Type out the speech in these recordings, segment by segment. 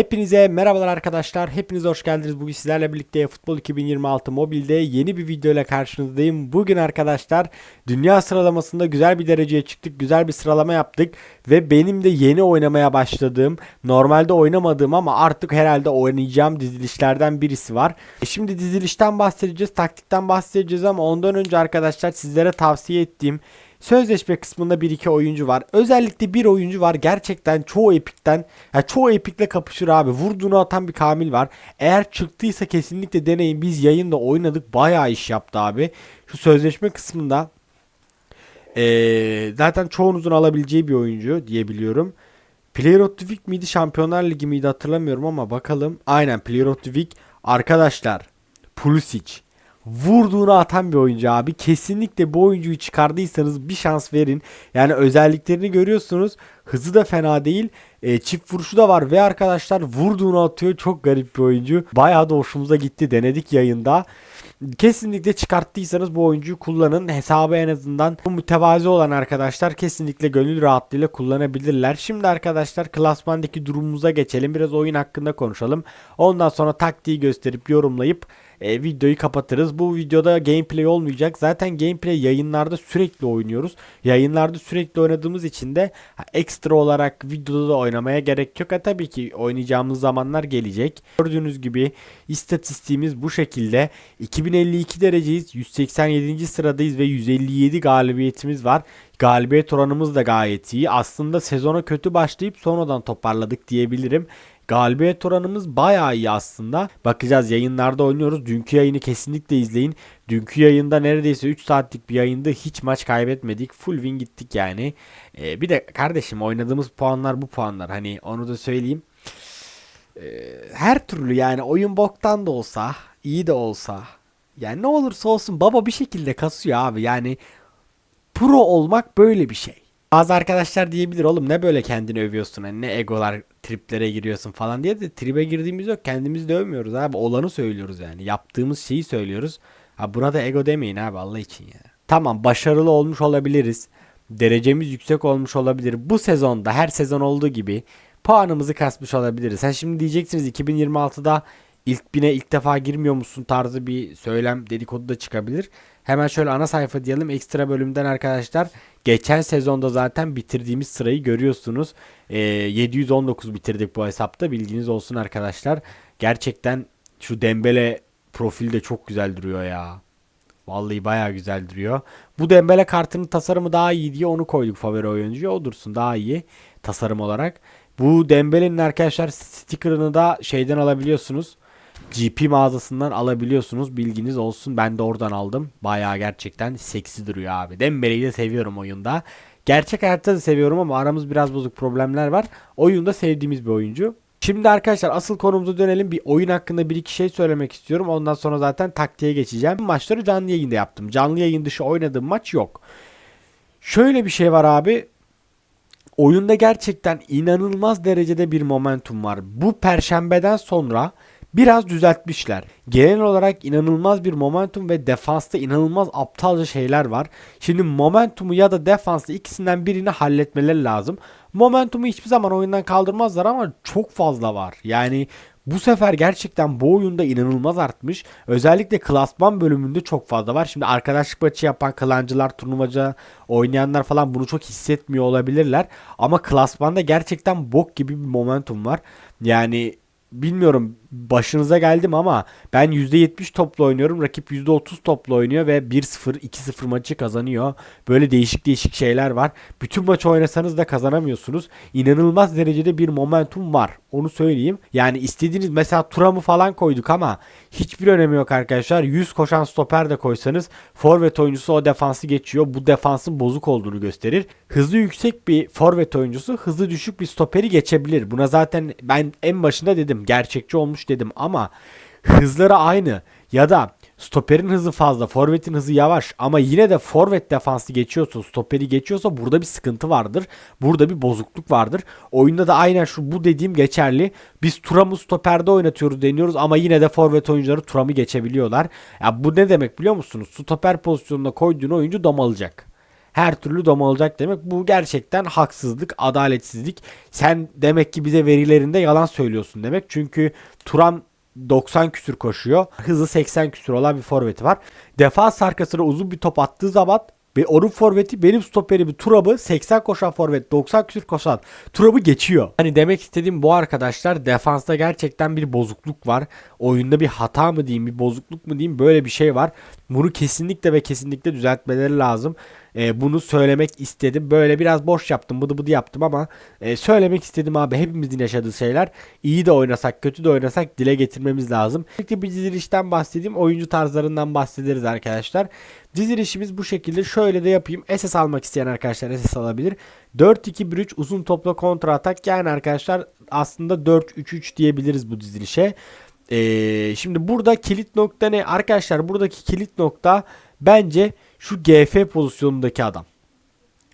Hepinize merhabalar arkadaşlar. Hepiniz hoş geldiniz. Bugün sizlerle birlikte Futbol 2026 mobilde yeni bir video ile karşınızdayım. Bugün arkadaşlar dünya sıralamasında güzel bir dereceye çıktık. Güzel bir sıralama yaptık. Ve benim de yeni oynamaya başladığım, normalde oynamadığım ama artık herhalde oynayacağım dizilişlerden birisi var. E Şimdi dizilişten bahsedeceğiz, taktikten bahsedeceğiz ama ondan önce arkadaşlar sizlere tavsiye ettiğim Sözleşme kısmında bir iki oyuncu var. Özellikle bir oyuncu var. Gerçekten çoğu epikten, ya çoğu epikle kapışır abi. Vurduğunu atan bir Kamil var. Eğer çıktıysa kesinlikle deneyin. Biz yayında oynadık. Bayağı iş yaptı abi. Şu sözleşme kısmında ee, zaten çoğunuzun alabileceği bir oyuncu diyebiliyorum. Player of the Week miydi? Şampiyonlar Ligi miydi hatırlamıyorum ama bakalım. Aynen Player of the Week. Arkadaşlar Pulisic vurduğunu atan bir oyuncu abi. Kesinlikle bu oyuncuyu çıkardıysanız bir şans verin. Yani özelliklerini görüyorsunuz. Hızı da fena değil. E, çift vuruşu da var ve arkadaşlar vurduğunu atıyor. Çok garip bir oyuncu. Bayağı da hoşumuza gitti. Denedik yayında. Kesinlikle çıkarttıysanız bu oyuncuyu kullanın. Hesabı en azından bu mütevazi olan arkadaşlar kesinlikle gönül rahatlığıyla kullanabilirler. Şimdi arkadaşlar klasmandaki durumumuza geçelim. Biraz oyun hakkında konuşalım. Ondan sonra taktiği gösterip yorumlayıp e, videoyu kapatırız. Bu videoda gameplay olmayacak. Zaten gameplay yayınlarda sürekli oynuyoruz. Yayınlarda sürekli oynadığımız için de ekstra olarak videoda da oynamaya gerek yok. Ha, tabii ki oynayacağımız zamanlar gelecek. Gördüğünüz gibi istatistiğimiz bu şekilde. 2052 dereceyiz. 187. sıradayız ve 157 galibiyetimiz var. Galibiyet oranımız da gayet iyi. Aslında sezona kötü başlayıp sonradan toparladık diyebilirim. Galibiyet oranımız bayağı iyi aslında. Bakacağız yayınlarda oynuyoruz. Dünkü yayını kesinlikle izleyin. Dünkü yayında neredeyse 3 saatlik bir yayında hiç maç kaybetmedik. Full win gittik yani. Ee, bir de kardeşim oynadığımız puanlar bu puanlar. Hani onu da söyleyeyim. Ee, her türlü yani oyun boktan da olsa, iyi de olsa. Yani ne olursa olsun baba bir şekilde kasıyor abi. Yani pro olmak böyle bir şey. Bazı arkadaşlar diyebilir oğlum ne böyle kendini övüyorsun hani ne egolar triplere giriyorsun falan diye de tribe girdiğimiz yok kendimizi de övmüyoruz abi olanı söylüyoruz yani yaptığımız şeyi söylüyoruz. Ha buna da ego demeyin abi Allah için ya. Tamam başarılı olmuş olabiliriz. Derecemiz yüksek olmuş olabilir. Bu sezonda her sezon olduğu gibi puanımızı kasmış olabiliriz. Sen şimdi diyeceksiniz 2026'da ilk bine ilk defa girmiyor musun tarzı bir söylem dedikodu da çıkabilir. Hemen şöyle ana sayfa diyelim ekstra bölümden arkadaşlar. Geçen sezonda zaten bitirdiğimiz sırayı görüyorsunuz. Ee, 719 bitirdik bu hesapta bilginiz olsun arkadaşlar. Gerçekten şu Dembele profil de çok güzel duruyor ya. Vallahi baya güzel duruyor. Bu Dembele kartının tasarımı daha iyi diye onu koyduk favori oyuncuya. O dursun daha iyi tasarım olarak. Bu Dembele'nin arkadaşlar sticker'ını da şeyden alabiliyorsunuz. GP mağazasından alabiliyorsunuz. Bilginiz olsun. Ben de oradan aldım. Bayağı gerçekten seksi duruyor abi. Dembele'yi de seviyorum oyunda. Gerçek hayatta da seviyorum ama aramız biraz bozuk problemler var. Oyunda sevdiğimiz bir oyuncu. Şimdi arkadaşlar asıl konumuza dönelim. Bir oyun hakkında bir iki şey söylemek istiyorum. Ondan sonra zaten taktiğe geçeceğim. Maçları canlı yayında yaptım. Canlı yayın dışı oynadığım maç yok. Şöyle bir şey var abi. Oyunda gerçekten inanılmaz derecede bir momentum var. Bu perşembeden sonra biraz düzeltmişler. Genel olarak inanılmaz bir momentum ve defansta inanılmaz aptalca şeyler var. Şimdi momentumu ya da defansı ikisinden birini halletmeleri lazım. Momentumu hiçbir zaman oyundan kaldırmazlar ama çok fazla var. Yani bu sefer gerçekten bu oyunda inanılmaz artmış. Özellikle klasman bölümünde çok fazla var. Şimdi arkadaşlık maçı yapan klancılar, turnuvacı oynayanlar falan bunu çok hissetmiyor olabilirler. Ama klasmanda gerçekten bok gibi bir momentum var. Yani bilmiyorum başınıza geldim ama ben %70 toplu oynuyorum. Rakip %30 toplu oynuyor ve 1-0 2-0 maçı kazanıyor. Böyle değişik değişik şeyler var. Bütün maç oynasanız da kazanamıyorsunuz. İnanılmaz derecede bir momentum var. Onu söyleyeyim. Yani istediğiniz mesela Turam'ı falan koyduk ama hiçbir önemi yok arkadaşlar. 100 koşan stoper de koysanız forvet oyuncusu o defansı geçiyor. Bu defansın bozuk olduğunu gösterir. Hızı yüksek bir forvet oyuncusu hızı düşük bir stoperi geçebilir. Buna zaten ben en başında dedim gerçekçi olmuş dedim ama hızları aynı ya da stoperin hızı fazla, forvetin hızı yavaş ama yine de forvet defansı geçiyorsa, stoperi geçiyorsa burada bir sıkıntı vardır. Burada bir bozukluk vardır. Oyunda da aynen şu bu dediğim geçerli. Biz Turam'ı stoperde oynatıyoruz deniyoruz ama yine de forvet oyuncuları Turam'ı geçebiliyorlar. Ya bu ne demek biliyor musunuz? Stoper pozisyonuna koyduğun oyuncu dam alacak. Her türlü domalacak demek. Bu gerçekten haksızlık, adaletsizlik. Sen demek ki bize verilerinde yalan söylüyorsun demek. Çünkü Turan 90 küsür koşuyor. Hızı 80 küsür olan bir forveti var. Defans arkasına uzun bir top attığı zaman ve onun forveti benim stoperimi Turab'ı 80 koşan forvet 90 küsür koşan Turab'ı geçiyor. Hani demek istediğim bu arkadaşlar defansta gerçekten bir bozukluk var. Oyunda bir hata mı diyeyim bir bozukluk mu diyeyim böyle bir şey var. Bunu kesinlikle ve kesinlikle düzeltmeleri lazım. E, bunu söylemek istedim. Böyle biraz boş yaptım bıdı bıdı yaptım ama e, söylemek istedim abi hepimizin yaşadığı şeyler. İyi de oynasak kötü de oynasak dile getirmemiz lazım. Şimdi bir dizilişten bahsedeyim. Oyuncu tarzlarından bahsederiz arkadaşlar. Dizilişimiz bu şekilde. Şöyle de yapayım. SS almak isteyen arkadaşlar SS alabilir. 4-2-1-3 uzun topla kontra atak. Yani arkadaşlar aslında 4-3-3 diyebiliriz bu dizilişe. Ee, şimdi burada kilit nokta ne? Arkadaşlar buradaki kilit nokta bence şu GF pozisyonundaki adam.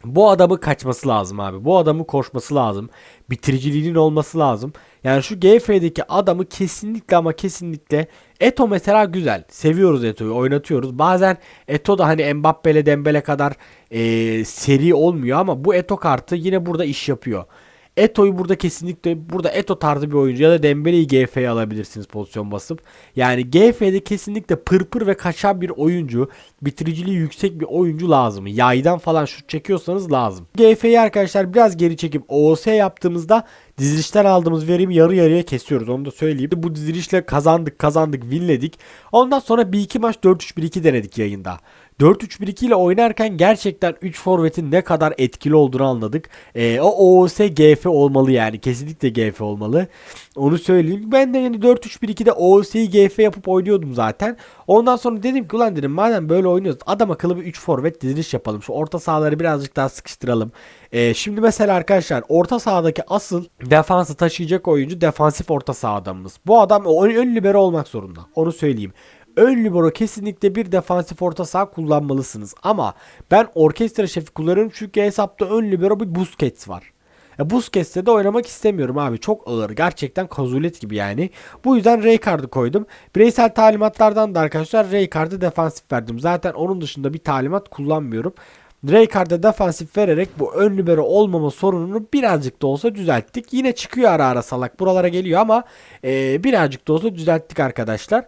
Bu adamı kaçması lazım abi. Bu adamı koşması lazım. Bitiriciliğinin olması lazım. Yani şu GF'deki adamı kesinlikle ama kesinlikle Eto mesela güzel. Seviyoruz Eto'yu oynatıyoruz. Bazen Eto da hani Mbappe ile Dembele kadar e, seri olmuyor ama bu Eto kartı yine burada iş yapıyor. Eto'yu burada kesinlikle burada Eto tarzı bir oyuncu ya da Dembele'yi GF'ye alabilirsiniz pozisyon basıp. Yani GF'de kesinlikle pırpır ve kaçan bir oyuncu, bitiriciliği yüksek bir oyuncu lazım. Yaydan falan şut çekiyorsanız lazım. GF'yi arkadaşlar biraz geri çekip OOS yaptığımızda dizilişten aldığımız verimi yarı yarıya kesiyoruz. Onu da söyleyeyim. Bu dizilişle kazandık, kazandık, winledik. Ondan sonra bir iki maç 4-3-1-2 denedik yayında. 4-3-1-2 ile oynarken gerçekten 3 forvetin ne kadar etkili olduğunu anladık. Ee, o OOS GF olmalı yani. Kesinlikle GF olmalı. Onu söyleyeyim. Ben de yani 4-3-1-2'de OOS'yi GF yapıp oynuyordum zaten. Ondan sonra dedim ki ulan dedim madem böyle oynuyoruz adam akıllı bir 3 forvet diziliş yapalım. Şu orta sahaları birazcık daha sıkıştıralım. Ee, şimdi mesela arkadaşlar orta sahadaki asıl defansı taşıyacak oyuncu defansif orta saha adamımız. Bu adam ön, ön libero olmak zorunda. Onu söyleyeyim. Ön libero kesinlikle bir defansif orta saha kullanmalısınız. Ama ben orkestra şefi kullanıyorum çünkü hesapta ön libero bir Busquets var. Ya Busquets'te de oynamak istemiyorum abi. Çok ağır. Gerçekten kazulet gibi yani. Bu yüzden Rijkaard'ı koydum. Bireysel talimatlardan da arkadaşlar Rijkaard'ı defansif verdim. Zaten onun dışında bir talimat kullanmıyorum. Rijkaard'a defansif vererek bu ön libero olmama sorununu birazcık da olsa düzelttik. Yine çıkıyor ara ara salak. Buralara geliyor ama e, birazcık da olsa düzelttik arkadaşlar.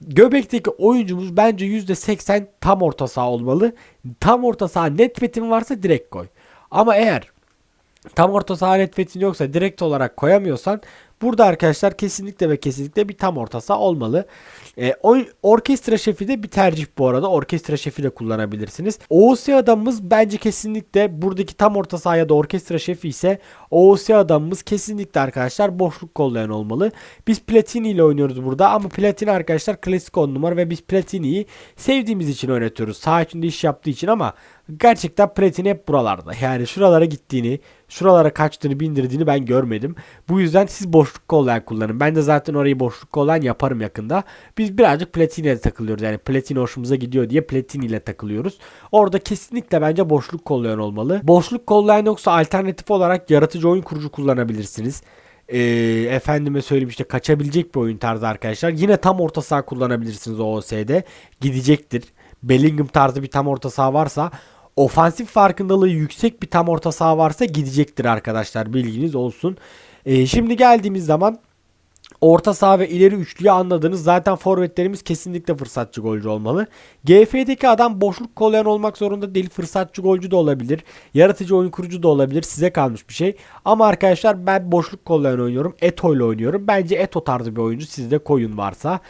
Göbek'teki oyuncumuz bence %80 tam orta saha olmalı. Tam orta saha net vetin varsa direkt koy. Ama eğer tam orta saha net vetin yoksa direkt olarak koyamıyorsan burada arkadaşlar kesinlikle ve kesinlikle bir tam orta saha olmalı. E, o, orkestra şefi de bir tercih bu arada. Orkestra şefi de kullanabilirsiniz. OOS adamımız bence kesinlikle buradaki tam orta sahaya da orkestra şefi ise OOS adamımız kesinlikle arkadaşlar boşluk kollayan olmalı. Biz Platini ile oynuyoruz burada ama Platini arkadaşlar klasik 10 numara ve biz Platini'yi sevdiğimiz için oynatıyoruz. Sağ içinde iş yaptığı için ama gerçekten Platini hep buralarda. Yani şuralara gittiğini, şuralara kaçtığını, bindirdiğini ben görmedim. Bu yüzden siz boşluk kollayan kullanın. Ben de zaten orayı boşluk kollayan yaparım yakında. Biz birazcık Platini ile takılıyoruz. Yani Platini hoşumuza gidiyor diye Platini ile takılıyoruz. Orada kesinlikle bence boşluk kollayan olmalı. Boşluk kollayan yoksa alternatif olarak yaratıcı oyun kurucu kullanabilirsiniz. Ee, efendime söyleyeyim işte kaçabilecek bir oyun tarzı arkadaşlar. Yine tam orta saha kullanabilirsiniz OOS'de. Gidecektir. Bellingham tarzı bir tam orta saha varsa ofansif farkındalığı yüksek bir tam orta saha varsa gidecektir arkadaşlar bilginiz olsun. Ee, şimdi geldiğimiz zaman Orta saha ve ileri üçlüyü anladınız. Zaten forvetlerimiz kesinlikle fırsatçı golcü olmalı. GF'deki adam boşluk kollayan olmak zorunda değil. Fırsatçı golcü de olabilir. Yaratıcı oyun kurucu da olabilir. Size kalmış bir şey. Ama arkadaşlar ben boşluk kollayan oynuyorum. Eto ile oynuyorum. Bence Eto tarzı bir oyuncu sizde koyun varsa.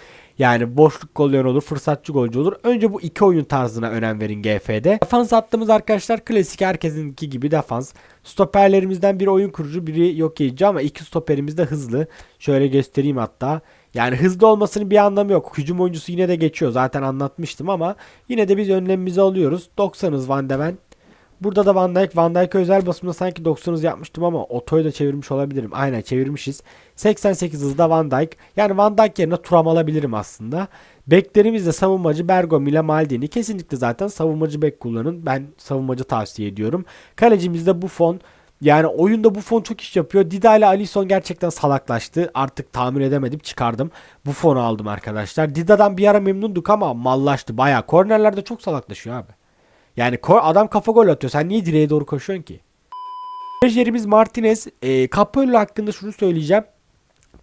Yani boşluk kollayan olur, fırsatçı golcü olur. Önce bu iki oyun tarzına önem verin GF'de. Defans attığımız arkadaşlar klasik herkesinki gibi defans. Stoperlerimizden biri oyun kurucu, biri yok edici ama iki stoperimiz de hızlı. Şöyle göstereyim hatta. Yani hızlı olmasının bir anlamı yok. Hücum oyuncusu yine de geçiyor. Zaten anlatmıştım ama yine de biz önlemimizi alıyoruz. 90'ız Van de Ven. Burada da Van Dijk. Van Dijk'e özel basımda sanki 90'ız yapmıştım ama otoyu da çevirmiş olabilirim. Aynen çevirmişiz. 88 hızda Van Dijk. Yani Van Dijk yerine Turam alabilirim aslında. Beklerimiz de savunmacı Bergom ile Maldini. Kesinlikle zaten savunmacı bek kullanın. Ben savunmacı tavsiye ediyorum. Kalecimiz de Buffon. Yani oyunda Buffon çok iş yapıyor. Dida ile Alisson gerçekten salaklaştı. Artık tamir edemedim çıkardım. Buffon'u aldım arkadaşlar. Dida'dan bir ara memnunduk ama mallaştı baya. Kornerlerde çok salaklaşıyor abi. Yani adam kafa gol atıyor. Sen niye direğe doğru koşuyorsun ki? Menajerimiz Martinez. E, Capello hakkında şunu söyleyeceğim.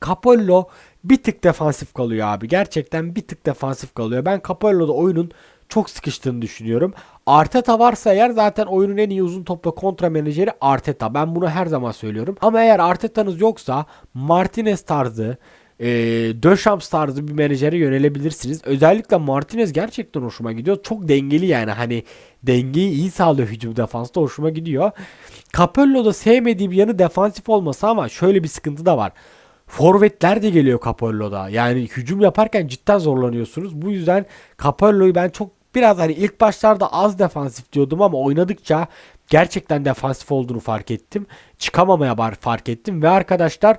Capello bir tık defansif kalıyor abi. Gerçekten bir tık defansif kalıyor. Ben Capello'da oyunun çok sıkıştığını düşünüyorum. Arteta varsa eğer zaten oyunun en iyi uzun topla kontra menajeri Arteta. Ben bunu her zaman söylüyorum. Ama eğer Arteta'nız yoksa Martinez tarzı e, Döşams tarzı bir menajere yönelebilirsiniz. Özellikle Martinez gerçekten hoşuma gidiyor. Çok dengeli yani hani dengeyi iyi sağlıyor hücum defansta hoşuma gidiyor. Capello'da sevmediğim yanı defansif olması ama şöyle bir sıkıntı da var. Forvetler de geliyor Capello'da. Yani hücum yaparken cidden zorlanıyorsunuz. Bu yüzden Capello'yu ben çok biraz hani ilk başlarda az defansif diyordum ama oynadıkça gerçekten defansif olduğunu fark ettim. Çıkamamaya fark ettim ve arkadaşlar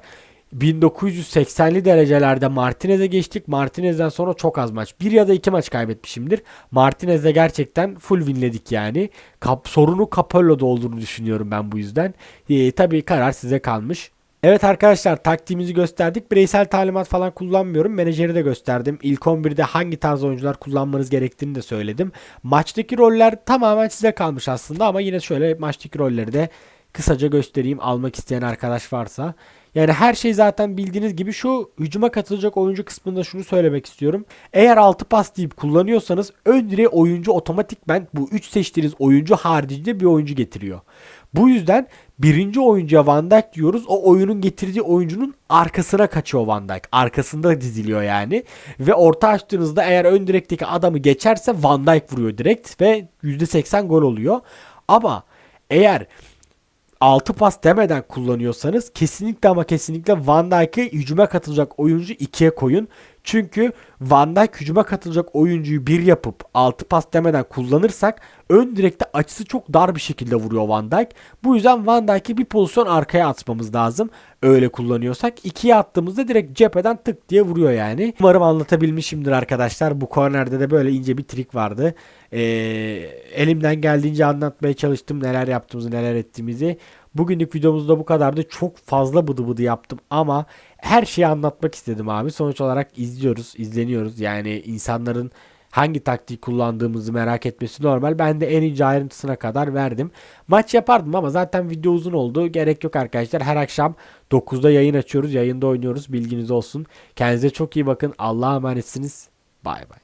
1980'li derecelerde Martinez'e geçtik. Martinez'den sonra çok az maç. Bir ya da iki maç kaybetmişimdir. Martinez'de gerçekten full winledik yani. Kap, sorunu Capello'da olduğunu düşünüyorum ben bu yüzden. Ee, tabii karar size kalmış. Evet arkadaşlar taktiğimizi gösterdik. Bireysel talimat falan kullanmıyorum. Menajeri de gösterdim. İlk 11'de hangi tarz oyuncular kullanmanız gerektiğini de söyledim. Maçtaki roller tamamen size kalmış aslında ama yine şöyle maçtaki rolleri de kısaca göstereyim almak isteyen arkadaş varsa. Yani her şey zaten bildiğiniz gibi şu hücuma katılacak oyuncu kısmında şunu söylemek istiyorum. Eğer 6 pas deyip kullanıyorsanız ön direğe oyuncu otomatikmen bu 3 seçtiğiniz oyuncu haricinde bir oyuncu getiriyor. Bu yüzden birinci oyuncuya Van Dijk diyoruz. O oyunun getirdiği oyuncunun arkasına kaçıyor Van Dijk. Arkasında diziliyor yani. Ve orta açtığınızda eğer ön direkteki adamı geçerse Van Dijk vuruyor direkt ve %80 gol oluyor. Ama eğer 6 pas demeden kullanıyorsanız kesinlikle ama kesinlikle Van Dijk'ı hücuma katılacak oyuncu 2'ye koyun. Çünkü Van Dijk hücuma katılacak oyuncuyu 1 yapıp 6 pas demeden kullanırsak ön direkte açısı çok dar bir şekilde vuruyor Van Dijk. Bu yüzden Van Dijk'i bir pozisyon arkaya atmamız lazım. Öyle kullanıyorsak 2'ye attığımızda direkt cepheden tık diye vuruyor yani. Umarım anlatabilmişimdir arkadaşlar. Bu kornerde de böyle ince bir trik vardı. Ee, elimden geldiğince anlatmaya çalıştım neler yaptığımızı neler ettiğimizi. Bugünlük videomuzda bu kadardı. Çok fazla bıdı bıdı yaptım ama her şeyi anlatmak istedim abi. Sonuç olarak izliyoruz, izleniyoruz. Yani insanların hangi taktiği kullandığımızı merak etmesi normal. Ben de en ince ayrıntısına kadar verdim. Maç yapardım ama zaten video uzun oldu. Gerek yok arkadaşlar. Her akşam 9'da yayın açıyoruz. Yayında oynuyoruz. Bilginiz olsun. Kendinize çok iyi bakın. Allah'a emanetsiniz. Bay bay.